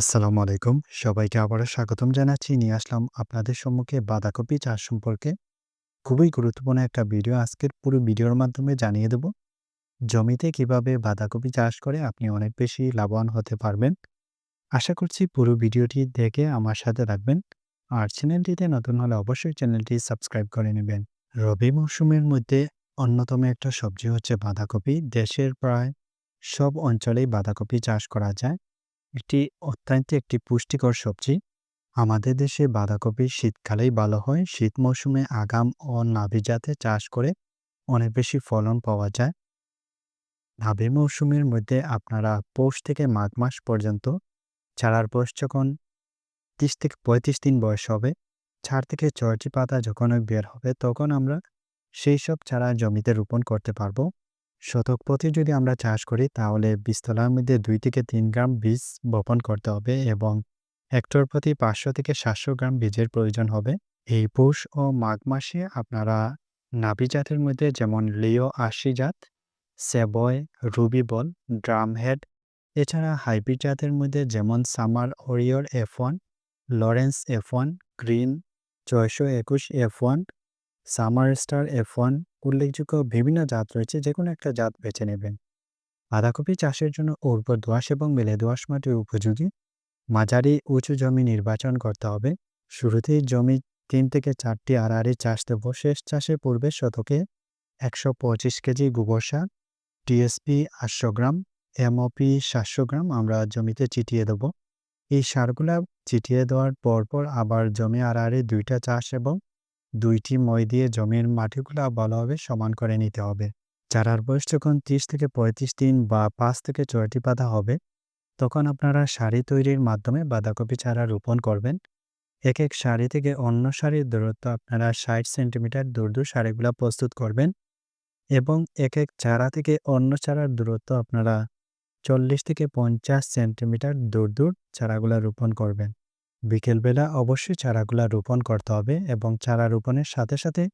আসসালামু আলাইকুম। সবাইকে আবারও স্বাগতম জানাচ্ছি। নিয়ে আসলাম আপনাদের সম্মুখে বাঁধাকপি চাষ সম্পর্কে খুবই গুরুত্বপূর্ণ একটা ভিডিও। আজকের পুরো ভিডিওর মাধ্যমে জানিয়ে দেব, জমিতে কীভাবে বাঁধাকপি চাষ করে আপনি অনেক বেশি লাভবান হতে পারবেন। আশা করছি পুরো ভিডিওটি দেখে আমার সাথে রাখবেন আর চ্যানেলটিতে নতুন হলে অবশ্যই চ্যানেলটি সাবস্ক্রাইব করে নেবেন। রবি মৌসুমের মধ্যে অন্যতম একটা সবজি হচ্ছে বাঁধাকপি। দেশের প্রায় সব অঞ্চলেই বাঁধাকপি চাষ করা যায়। এটি অত্যন্ত একটি পুষ্টিকর সবজি। আমাদের দেশে বাঁধাকপি শীতকালেই ভালো হয়। শীত মৌসুমে আগাম ও নাভি জাতে চাষ করে অনেক বেশি ফলন পাওয়া যায়। নাভি মৌসুমের মধ্যে আপনারা পৌষ থেকে মাঘ মাস পর্যন্ত চারার বয়স যখন ত্রিশ থেকে পঁয়ত্রিশ দিন বয়স হবে, চার থেকে ছয়টি পাতা যখন বের হবে তখন আমরা সেই সব চারা জমিতে রোপণ করতে পারব। শতক প্রতি যদি আমরা চাষ করি, তাহলে বীজতলার মধ্যে দুই থেকে তিন গ্রাম বীজ বপন করতে হবে এবং হেক্টর প্রতি পাঁচশো থেকে সাতশো গ্রাম বীজের প্রয়োজন হবে। এই পৌষ ও মাঘ মাসে আপনারা নাভি জাতের মধ্যে যেমন লিও আশি জাত, সেবয়, রুবি বল ড্রাম হেড এছাড়া হাইব্রিড জাতের মধ্যে যেমন summer warrior F one Lawrence F one green ছয়শো একুশ F one summer star F one উল্লেখযোগ্য বিভিন্ন জাত রয়েছে যে কোনো একটা জাত বেছে নেবেন। বাঁধাকপি চাষের জন্য উর্বর দোয়াশ এবং মেলে দোয়াশ মাটি উপযোগী। মাঝারি উঁচু জমি নির্বাচন করতে হবে। শুরুতেই জমি তিন থেকে চারটি আড়াআড়ি চাষ দেব। শেষ চাষের পূর্বে শতকে একশো পঁচিশ কেজি গোবর সার, টিএসপি আটশো গ্রাম, এমওপি সাতশো গ্রাম আমরা জমিতে চিটিয়ে দেব। এই সারগুলা চিটিয়ে দেওয়ার পরপর আবার জমি আড়াআড়ি দুইটা চাষ এবং দুইটি মই দিয়ে জমির মাটিগুলা ভালোভাবে সমান করে নিতে হবে। চারার বয়স যখন ত্রিশ থেকে পঁয়ত্রিশ দিন বা পাঁচ থেকে ছয়টি পাতা হবে, তখন আপনারা শাড়ি তৈরির মাধ্যমে বাঁধাকপি চারা রোপণ করবেন। এক এক শাড়ি থেকে অন্য শাড়ির দূরত্ব আপনারা ষাট সেন্টিমিটার দূর দূর সারিগুলা প্রস্তুত করবেন এবং এক এক চারা থেকে অন্য চারার দূরত্ব আপনারা চল্লিশ থেকে পঞ্চাশ সেন্টিমিটার দূর দূর চারাগুলা রোপণ করবেন। বিকেলবেলা অবশ্যই চারাগুলা রোপণ করতে হবে এবং চারা রোপণের সাথে সাথে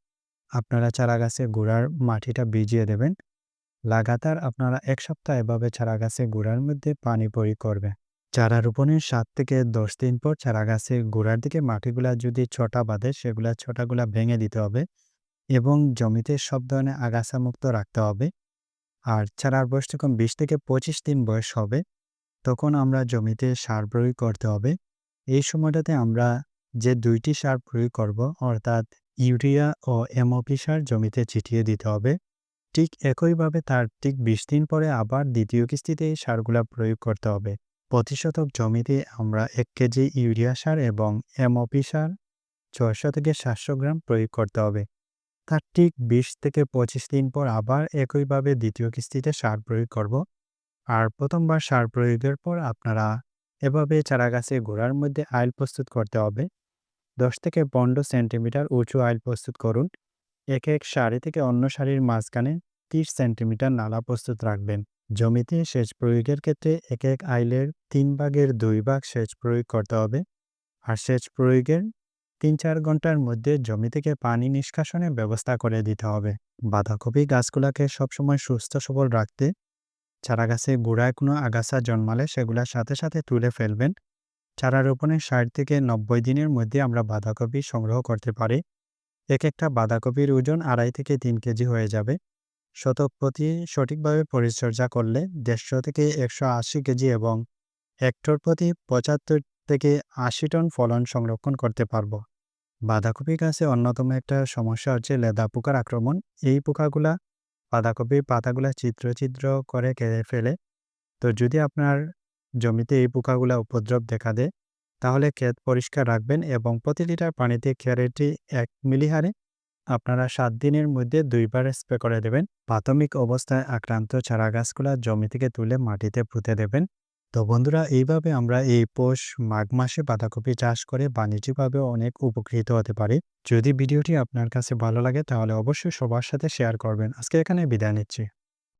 আপনারা চারা গাছে গোড়ার মাটিটা ভিজিয়ে দেবেন। লাগাতার আপনারা এক সপ্তাহ এভাবে চারা গাছে গোড়ার মধ্যে পানি প্রয়োগ করবে চারা রোপণের সাত থেকে দশ দিন পর চারা গাছে গোড়ার দিকে মাটিগুলা যদি ছটা বাঁধে সেগুলা ছটাগুলা ভেঙে দিতে হবে এবং জমিতে সব ধরনের আগাছা মুক্ত রাখতে হবে। আর চারার বয়স যখন বিশ থেকে পঁচিশ দিন বয়স হবে, তখন আমরা জমিতে সার প্রয়োগ করতে হবে। এই সময়টাতে আমরা যে দুইটি সার প্রয়োগ করব, অর্থাৎ ইউরিয়া ও এমওপি সার জমিতে ছিটিয়ে দিতে হবে, ঠিক একইভাবে তার ঠিক বিশ দিন পরে আবার দ্বিতীয় কিস্তিতে এই সারগুলা প্রয়োগ করতে হবে। প্রতি শতক জমিতে আমরা এক কেজি ইউরিয়া সার এবং এমওপি সার ছয়শো থেকে সাতশো গ্রাম প্রয়োগ করতে হবে। তার ঠিক বিশ থেকে পঁচিশ দিন পর আবার একইভাবে দ্বিতীয় কিস্তিতে সার প্রয়োগ করব। আর প্রথমবার সার প্রয়োগের পর আপনারা এভাবে চারাগাছে গোড়ার মধ্যে আইল প্রস্তুত করতে হবে। দশ থেকে পনেরো সেন্টিমিটার উঁচু আইল প্রস্তুত করুন। এক এক সারি থেকে অন্য সারির মাঝখানে তিরিশ সেন্টিমিটার নালা প্রস্তুত রাখবেন। জমিতে সেচ প্রয়োগের ক্ষেত্রে এক এক আইলের তিন ভাগের দুই ভাগ সেচ প্রয়োগ করতে হবে। আর সেচ প্রয়োগের তিন চার ঘণ্টার মধ্যে জমি থেকে পানি নিষ্কাশনের ব্যবস্থা করে দিতে হবে। বাঁধাকপি গাছগুলাকে সবসময় সুস্থ সবল রাখতে চারা গাছে গোড়ায় কোনো আগাছা জন্মালে সেগুলোর সাথে সাথে তুলে ফেলবেন। চারা রোপণের ষাট থেকে নব্বই দিনের মধ্যে আমরা বাঁধাকপি সংগ্রহ করতে পারি। এক একটা বাঁধাকপির ওজন আড়াই থেকে তিন কেজি হয়ে যাবে। শতক প্রতি সঠিকভাবে পরিচর্যা করলে দেড়শো থেকে একশো আশি কেজি এবং হেক্টর প্রতি পঁচাত্তর থেকে আশি টন ফলন সংরক্ষণ করতে পারব। বাঁধাকপি গাছে অন্যতম একটা সমস্যা হচ্ছে লেদা পোকার আক্রমণ। এই পোকাগুলা বাঁধাকপির পাতাগুলো চিত্র চিত্র করে কেড়ে ফেলে। তো যদি আপনার জমিতে এই পোকাগুলো উপদ্রব দেখা দেয়, তাহলে ক্ষেত পরিষ্কার রাখবেন এবং প্রতি লিটার পানিতে খেয়ারেটি এক মিলিহারে আপনারা সাত দিনের মধ্যে দুইবার স্প্রে করে দেবেন। প্রাথমিক অবস্থায় আক্রান্ত চারা গাছগুলো জমি থেকে তুলে মাটিতে পুঁতে দেবেন। তো বন্ধুরা, এইভাবে আমরা এই পৌষ মাঘ মাসে বাঁধাকপি চাষ করে বাণিজ্যিকভাবে অনেক উপকৃত হতে পারি। যদি ভিডিওটি আপনার কাছে ভালো লাগে, তাহলে অবশ্যই সবার সাথে শেয়ার করবেন। আজকে এখানে বিদায় নিচ্ছি।